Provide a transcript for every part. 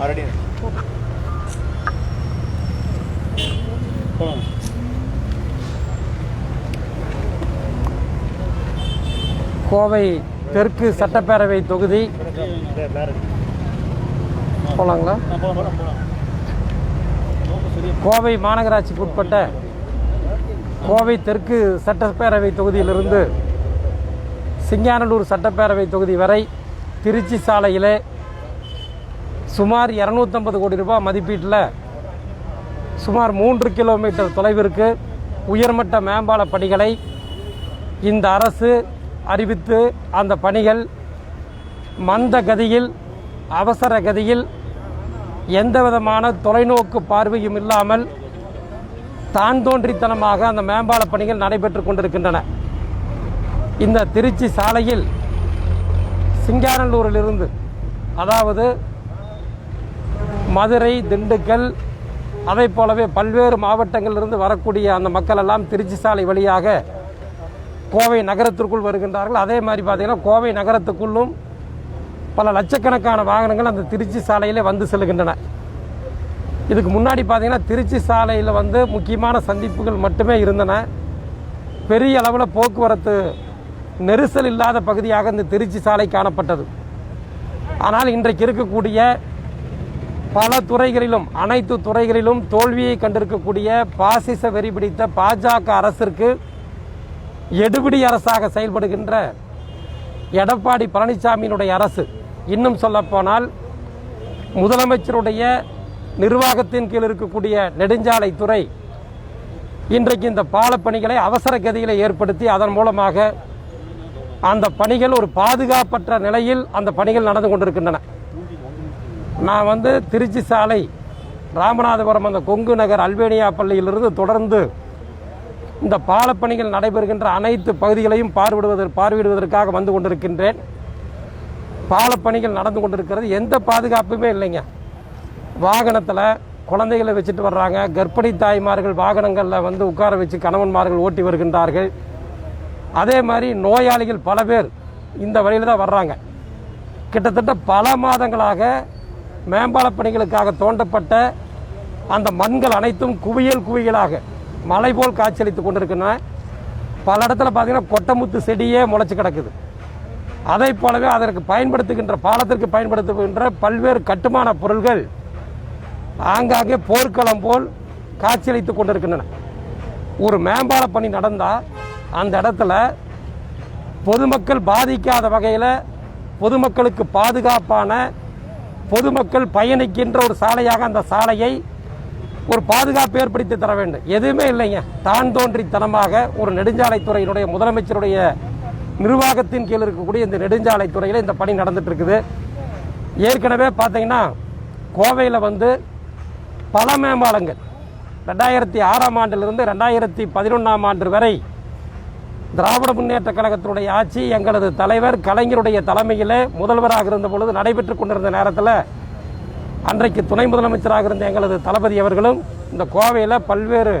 Already போகலாம் கோவை தெற்கு சட்டப்பேரவை தொகுதி. போகலாங்களா கோவை மாநகராட்சிக்கு உட்பட்ட கோவை தெற்கு சட்டப்பேரவை தொகுதியிலிருந்து சிங்கானலூர் சட்டப்பேரவை தொகுதி வரை திருச்சி சாலையிலே சுமார் இரநூத்தம்பது கோடி ரூபாய் மதிப்பீட்டில் சுமார் மூன்று கிலோமீட்டர் தொலைவிற்கு உயர்மட்ட மேம்பால பணிகளை இந்த அரசு அறிவித்து அந்த பணிகள் மந்த கதியில் அவசர கதியில் எந்த விதமான தொலைநோக்கு பார்வையும் இல்லாமல் தான் தோன்றித்தனமாக அந்த மேம்பால பணிகள் நடைபெற்று கொண்டிருக்கின்றன. இந்த திருச்சி சாலையில் சிங்காரல்லூரிலிருந்து அதாவது மதுரை திண்டுக்கல் அதை போலவே பல்வேறு மாவட்டங்களிலிருந்து வரக்கூடிய அந்த மக்கள் எல்லாம் திருச்சி சாலை வழியாக கோவை நகரத்திற்குள் வருகின்றார்கள். அதே மாதிரி பார்த்தீங்கன்னா கோவை நகரத்துக்குள்ளும் பல லட்சக்கணக்கான வாகனங்கள் அந்த திருச்சி சாலையிலே வந்து செல்கின்றன. இதுக்கு முன்னாடி பார்த்தீங்கன்னா திருச்சி சாலையில் வந்து முக்கியமான சந்திப்புகள் மட்டுமே இருந்தன. பெரிய அளவில் போக்குவரத்து நெரிசல் இல்லாத பகுதியாக இந்த திருச்சி சாலை காணப்பட்டது. ஆனால் இன்றைக்கு இருக்கக்கூடிய பல துறைகளிலும் அனைத்து துறைகளிலும் தோல்வியை கண்டிருக்கக்கூடிய பாசிச வெறி பிடித்த பாஜக அரசிற்கு எடுபிடி அரசாக செயல்படுகின்ற எடப்பாடி பழனிசாமியினுடைய அரசு. இன்னும் சொல்லப்போனால் முதலமைச்சருடைய நிர்வாகத்தின் கீழ் இருக்கக்கூடிய நெடுஞ்சாலைத்துறை இன்றைக்கு இந்த பாலப்பணிகளை அவசர கதியில் ஏற்படுத்தி அதன் மூலமாக அந்த பணிகள் ஒரு பாதுகாப்பற்ற நிலையில் அந்த பணிகள் நடந்து கொண்டிருக்கின்றன. நான் வந்து திருச்சி சாலை ராமநாதபுரம் அந்த கொங்கு நகர் அல்பேனியா பள்ளியிலிருந்து தொடர்ந்து இந்த பாலப்பணிகள் நடைபெறுகின்ற அனைத்து பகுதிகளையும் பார்வையிடுவதற்கு பார்வையிடுவதற்காக வந்து கொண்டிருக்கின்றேன். பாலப்பணிகள் நடந்து கொண்டிருக்கிறது. எந்த பாதுகாப்புமே இல்லைங்க. வாகனத்தில் குழந்தைகளை வச்சுட்டு வர்றாங்க. கர்ப்பிணி தாய்மார்கள் வாகனங்களில் வந்து உட்கார வச்சு கணவன்மார்கள் ஓட்டி வருகின்றார்கள். அதே மாதிரி நோயாளிகள் பல பேர் இந்த வழியில் தான் வர்றாங்க. கிட்டத்தட்ட பல மாதங்களாக மேம்பால பணிகளுக்காக தோண்டப்பட்ட அந்த மண்கள் அனைத்தும் குவியல் குவியலாக மலை போல் காட்சியளித்து கொண்டிருக்கின்றன. பல இடத்துல பார்த்தீங்கன்னா கொட்டமுத்து செடியே முளைச்சி கிடக்குது. அதை போலவே அதற்கு பயன்படுத்துகின்ற பாலத்திற்கு பயன்படுத்துகின்ற பல்வேறு கட்டுமான பொருள்கள் ஆங்காங்கே போர்க்களம் போல் காட்சியளித்து கொண்டிருக்கின்றன. ஒரு மேம்பால பணி நடந்தால் அந்த இடத்துல பொதுமக்கள் பாதிக்காத வகையில் பொதுமக்களுக்கு பாதுகாப்பான பொதுமக்கள் பயணிக்கின்ற ஒரு சாலையாக அந்த சாலையை ஒரு பாதுகாப்பு ஏற்படுத்தி தர வேண்டும். எதுவுமே இல்லைங்க. தான் தோன்றித்தனமாக ஒரு நெடுஞ்சாலைத்துறையினுடைய முதலமைச்சருடைய நிர்வாகத்தின் கீழ் இருக்கக்கூடிய இந்த நெடுஞ்சாலைத்துறையில் இந்த பணி நடந்துட்டு இருக்குது ஏற்கனவே பார்த்தீங்கன்னா கோவையில் வந்து பல மேம்பாலங்கள் ரெண்டாயிரத்தி ஆறாம் ஆண்டிலிருந்து ரெண்டாயிரத்தி பதினொன்றாம் ஆண்டு வரை திராவிட முன்னேற்ற கழகத்தினுடைய ஆட்சி எங்களது தலைவர் கலைஞருடைய தலைமையிலே முதல்வராக இருந்த பொழுது நடைபெற்று கொண்டிருந்த நேரத்தில் அன்றைக்கு துணை முதலமைச்சராக இருந்த எங்களது தளபதி அவர்களும் இந்த கோவையில் பல்வேறு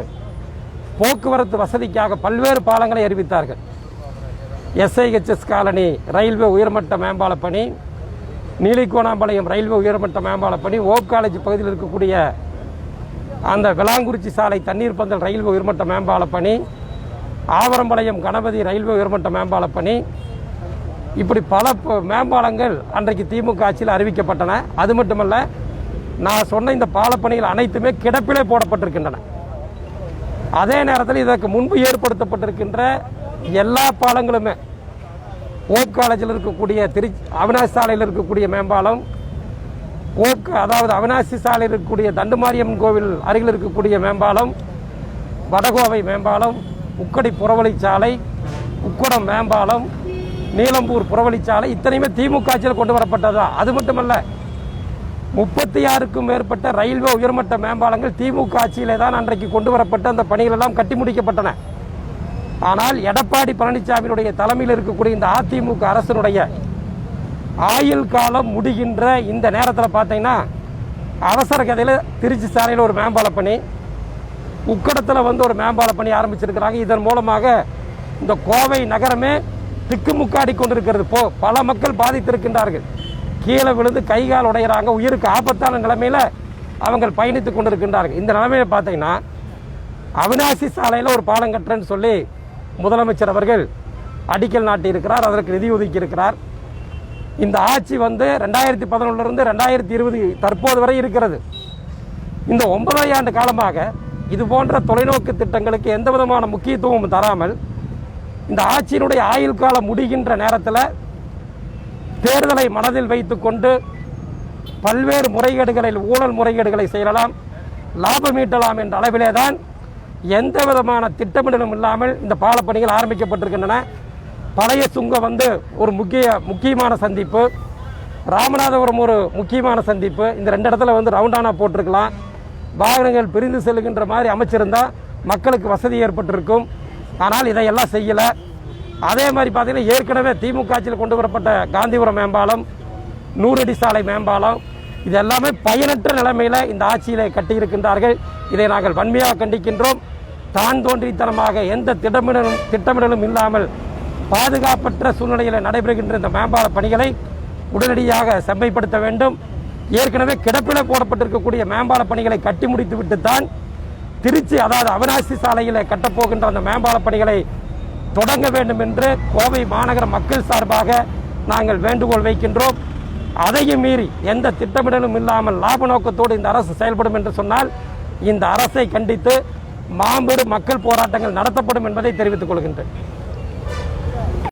போக்குவரத்து வசதிக்காக பல்வேறு பாலங்களை அறிவித்தார்கள். எஸ்ஐஹெச்எஸ் காலனி ரயில்வே உயர்மட்ட மேம்பால பணி நீலிகோணாம்பாளையம் ரயில்வே உயர்மட்ட மேம்பால பணி ஓப் காலேஜ் பகுதியில் இருக்கக்கூடிய அந்த விளாங்குறிச்சி சாலை தண்ணீர் பந்தல் ரயில்வே உயர்மட்ட மேம்பால பணி ஆவரம்பாளையம் கணபதி ரயில்வே உயர்மட்ட மேம்பால பணி. இப்படி பல ப- மேம்பாலங்கள் அன்றைக்கு திமுக ஆட்சியில் அறிவிக்கப்பட்டன. அது மட்டுமல்ல நான் சொன்ன இந்த பாலப்பணிகள் அனைத்துமே கிடப்பிலே போடப்பட்டிருக்கின்றன. அதே நேரத்தில் இதற்கு முன்பு ஏற்படுத்தப்பட்டிருக்கின்ற எல்லா பாலங்களுமே ஓப் காலேஜில் இருக்கக்கூடிய திரு அவினாசி சாலையில் இருக்கக்கூடிய மேம்பாலம் ஓப் அதாவது அவினாசி சாலையில் இருக்கக்கூடிய தண்டுமாரியம்மன் கோவில் அருகில் இருக்கக்கூடிய மேம்பாலம் வடகோவை மேம்பாலம் உக்கடி புறவழிச்சாலை உக்கடம் மேம்பாலம் நீலம்பூர் புறவழிச்சாலை இத்தனையுமே திமுக ஆட்சியில் கொண்டு வரப்பட்டதா? அது மட்டுமல்ல முப்பத்தி ஆறுக்கும் மேற்பட்ட ரயில்வே உயர்மட்ட மேம்பாலங்கள் திமுக ஆட்சியிலே தான் அன்றைக்கு கொண்டு வரப்பட்ட அந்த பணிகள் எல்லாம் கட்டி முடிக்கப்பட்டன. ஆனால் எடப்பாடி பழனிசாமியினுடைய தலைமையில் இருக்கக்கூடிய இந்த அதிமுக அரசினுடைய ஆயுள் காலம் முடிகின்ற இந்த நேரத்தில் பார்த்தீங்கன்னா அவசர கதையில் திருச்சி சாலையில் ஒரு மேம்பால பணி உக்கடத்தில் வந்து ஒரு மேம்பால பணி ஆரம்பிச்சிருக்கிறாங்க. இதன் மூலமாக இந்த கோவை நகரமே திக்குமுக்காடி கொண்டிருக்கிறது. போ பல மக்கள் பாதித்திருக்கின்றார்கள். கீழே விழுந்து கை கால் உடையிறாங்க. உயிருக்கு ஆபத்தான நிலைமையில் அவங்க பயணித்து கொண்டிருக்கின்றார்கள். இந்த நிலைமையை பார்த்தீங்கன்னா அவினாசி சாலையில் ஒரு பாலம் கட்டுறேன்னு சொல்லி முதலமைச்சர் அவர்கள் அடிக்கல் நாட்டியிருக்கிறார். அதற்கு நிதி ஒதுக்கி இருக்கிறார் இந்த ஆட்சி வந்து ரெண்டாயிரத்தி பதினொன்றுலேருந்து ரெண்டாயிரத்தி இருபது தற்போது வரை இருக்கிறது. இந்த ஒன்பதாம் ஆண்டு காலமாக இது போன்ற தொலைநோக்கு திட்டங்களுக்கு எந்த விதமான முக்கியத்துவமும் தராமல் இந்த ஆட்சியினுடைய ஆயுள் காலம் முடிகின்ற நேரத்தில் தேர்தலை மனதில் வைத்துக்கொண்டு பல்வேறு முறைகேடுகளில் ஊழல் முறைகேடுகளை செய்யலாம் லாபம் ஈட்டலாம் என்ற அளவிலே தான் எந்த விதமான திட்டமிடலும் இல்லாமல் இந்த பாலப்பணிகள் ஆரம்பிக்கப்பட்டிருக்கின்றன. பழைய சுங்கம் வந்து ஒரு முக்கிய முக்கியமான சந்திப்பு. ராமநாதபுரம் ஒரு முக்கியமான சந்திப்பு. இந்த ரெண்டு இடத்துல வந்து ரவுண்டானா போட்டிருக்கலாம். வாகனங்கள் பிரிந்து செல்லுகின்ற மாதிரி அமைச்சிருந்தா மக்களுக்கு வசதி ஏற்பட்டிருக்கும். ஆனால் இதையெல்லாம் செய்யலை. அதே மாதிரி பார்த்தீங்கன்னா ஏற்கனவே திமுக ஆட்சியில் கொண்டு வரப்பட்ட காந்திபுரம் மேம்பாலம் நூறடி சாலை மேம்பாலம் இது எல்லாமே பயனற்ற நிலைமையில் இந்த ஆட்சியில் கட்டியிருக்கின்றார்கள். இதை நாங்கள் வன்மையாக கண்டிக்கின்றோம். தான் தோன்றித்தனமாக எந்த திட்டமிடலும் திட்டமிடலும் இல்லாமல் பாதுகாப்பற்ற சூழ்நிலையில் நடைபெறுகின்ற இந்த மேம்பால பணிகளை உடனடியாக செம்மைப்படுத்த வேண்டும். ஏற்கனவே கிடப்பில போடப்பட்டிருக்கக்கூடிய மேம்பால பணிகளை கட்டி முடித்து விட்டுத்தான் திருச்சி அதாவது அவினாசி சாலையில் கட்டப்போகின்ற அந்த மேம்பால பணிகளை தொடங்க வேண்டும் என்று கோவை மாநகர மக்கள் சார்பாக நாங்கள் வேண்டுகோள் வைக்கின்றோம். அதையும் மீறி எந்த திட்டமிடலும் இல்லாமல் லாப நோக்கத்தோடு இந்த அரசு செயல்படும் என்று சொன்னால் இந்த அரசை கண்டித்து மாபெரும் மக்கள் போராட்டங்கள் நடத்தப்படும் என்பதை தெரிவித்துக் கொள்கின்றேன்.